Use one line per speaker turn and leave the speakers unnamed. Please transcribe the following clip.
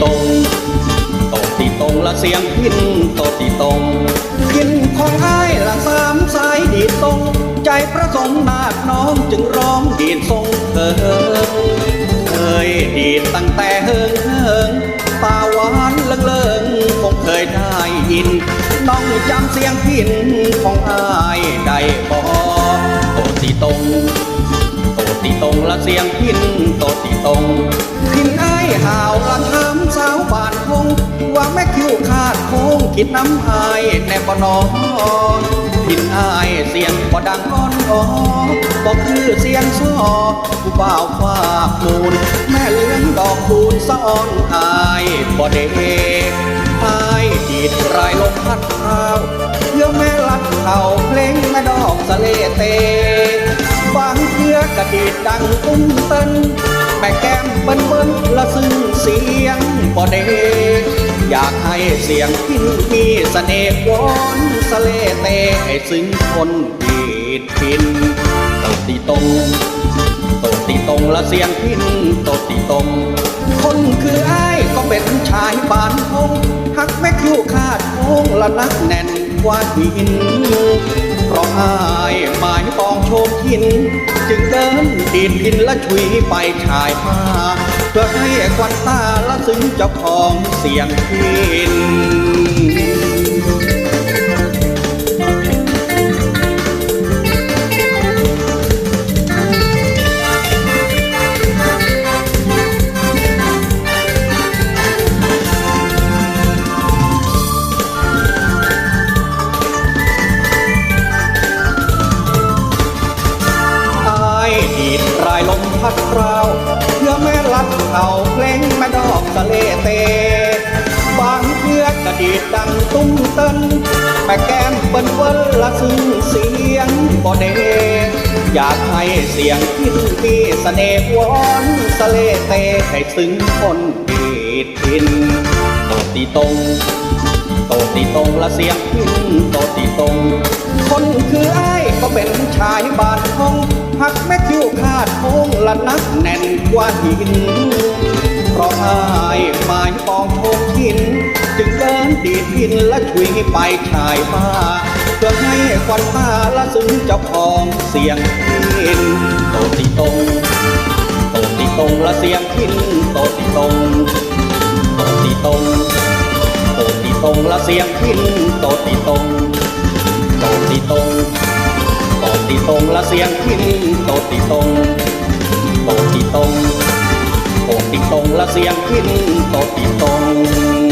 ตรงโตตีตรงละเสียงพินโตตีตรงพินของอ้ายละสามสายดีตรงใจประสงค์นาคน้องจึงร้องดีดทรงเกิงเคยดีดตั้งแต่เฮิงเฮิงตาหวานเลิงเลิงคงเคยได้ยิน น้องจำเสียงพินของอ้ายได้บ่โตตีตรงโตตีตรงละเสียงพินโตตีตรงพินไอ้ายหาวละ ว่าแม่คิวขาดโค้งคิดน้ำอายแน่บ่นอนพินไอ้ายเสียงบ่ดังอ่อนอ่อบ่คือเสียงซอผู้บ่าวฝากมูลแม่เลี้ยงดอกคูณสะอนอายบ่เด็กอายดีดรายลมพัดพราเพื่อแม่ลัดเข่าเพลงแม่ดอกสะเลเตบางเพื่อกระดีดดังตุ้มเต้นแม่แก้มเบิ้นเบิ้นละซึ่งเสียงบ่เดอยา กให้เสียงพินมีเสน่ห์วอนสะเลเตให้ซึ้งคนดีดพินโตตีตรงโตตีตรงและเสียงพินโตตีตรง คนคืออ้ายก็เป็นชายบานพงหักแม่คิ้วขาดโค้งละนักแน่นกว่าหินเพราะอายหมาย ปองโชคทิน จึงเดินดีดพินและชุยไปชายหาเพื่อให้ควันตาละซึ้งเจ้าของเสียงพิน เพื่อแม่ลัดเข่าเพลงแม่ดอกสะเลเต บางเพื่อกระดีดดังตุ้มเต้นแม่แก้มเปิ้นเปิ้นละซึ้งเสียงบ่เดอยากให้เสียงพินมีเสน่ห์วอนสะเลเตให้ซึ้งคนดีดพินตตีตรง โตตีตรงละเสียงพินโตตีตรง คนคือไอ้ก็เป็นชายบานทองหักแม่คิ้วขาดโค้งละนักแน่นกว่าหินเพราะไอายหมายปองโชคชิน จึงเดินดีดพินและชุยไปชายมาเพื่อให้ควันตาละซึ้งเจ้าของเสียงพินโตตีตรงโตตีตรงละเสียงพินโตตีตรง ละเสียงพินโตตีตรงโตตีตรงโตตีตรงละเสียงพินโตตีตรงโตตีตรงโตตีตรงละเสียงพินโตตีตรง